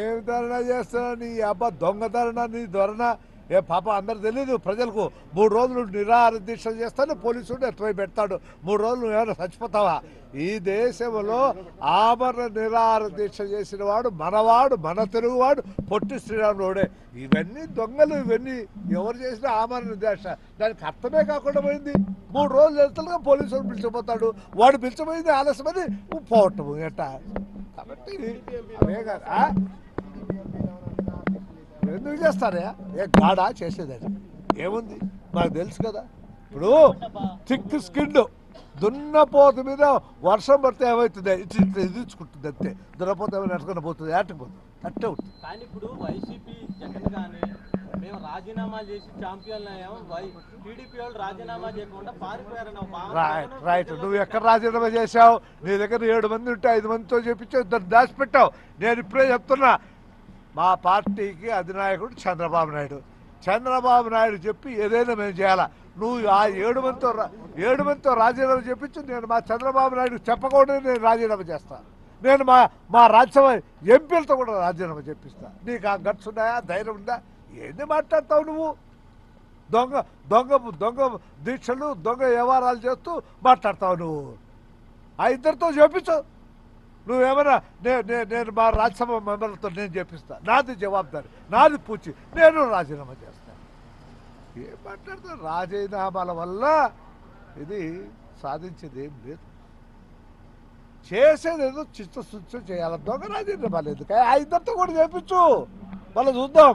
ఏం ధరణ చేస్తా నీ అబ్బా దొంగ ధరణ నీ ధరణ ఏ పాప అందరు తెలీదు. ప్రజలకు మూడు రోజులు నిరాహార దీక్ష చేస్తాను పోలీసుడు ఎట్రై పెడతాడు. మూడు రోజులు నువ్వు ఏమైనా చచ్చిపోతావా? ఈ దేశంలో ఆమరణ నిరాహార దీక్ష చేసిన వాడు మనవాడు మన తెలుగువాడు పొట్టి శ్రీరాముడే ఇవన్నీ దొంగలు ఇవన్నీ ఎవరు చేసినా ఆమరణ దీక్ష? దానికి అర్థమే కాకుండా పోయింది. మూడు రోజులు వెళ్తాడుగా పోలీసుడు పిలిచిపోతాడు. వాడు పిలిచిపోయింది ఆలస్యమని పోవటము ఎట్టా కాబట్టి అవే కదా ఎందుకు చేస్తారా? ఏ గాడా చేసేదని ఏముంది? మాకు తెలుసు కదా. ఇప్పుడు థిక్ స్కిన్ దున్నపోతు మీద వర్షం పడితే ఏమవుతుంది ఇట్లా ఇట్లా ఇదించుకుంటుంది అంతే దున్నపోత ఏమైనా ఎట్టుకుని పోతుంది ఏటకపోతుంది అట్టే ఉంటుంది. కానీ ఇప్పుడు వైసీపీ జగన్ కానీ రాజీనామా చేసి ఛాంపియన్ టీడీపీ వాళ్ళు రాజీనామా చేయకుండా పారిపోయారని రైట్ నువ్వు ఎక్కడ రాజీనామా చేశావు? నీ దగ్గర ఏడు మంది ఉంటే ఐదు మందితో చెప్పించావు దాన్ని దాచిపెట్టావు. నేను ఇప్పుడే చెప్తున్నా మా పార్టీకి అధినాయకుడు చంద్రబాబు నాయుడు. చంద్రబాబు నాయుడు చెప్పి ఏదైనా మేము చేయాలా? నువ్వు ఆ ఏడు మందితో ఏడు మందితో రాజీనామా చెప్పించు నేను మా చంద్రబాబు నాయుడు చెప్పకుండా నేను రాజీనామా చేస్తాను నేను మా మా రాజ్యసభ ఎంపీలతో కూడా రాజీనామా చెప్పిస్తా నీకు ఆ గట్స్ ఉన్నాయా? ధైర్యం ఉందా? ఏంది మాట్లాడతావు నువ్వు? దొంగ దొంగ దొంగ దీక్షలు దొంగ వ్యవహారాలు చేస్తూ మాట్లాడతావు నువ్వు. ఆ ఇద్దరితో చెప్పించు నువ్వేమైనా నేను నేను మా రాజ్యసభ మెంబర్లతో నేను చెప్పిస్తా నాది జవాబుదారి నాది పూచి నేను రాజీనామా చేస్తాను ఏం మాట్లాడుతావు? రాజీనామాల వల్ల ఇది సాధించేది ఏం లేదు. చేసేది ఏదో చిత్తశుద్ధి చేయాలి. దొంగ రాజీనామాలు ఎందుకు ఆ ఇద్దరితో కూడా చేపించు. మళ్ళీ చూద్దాం.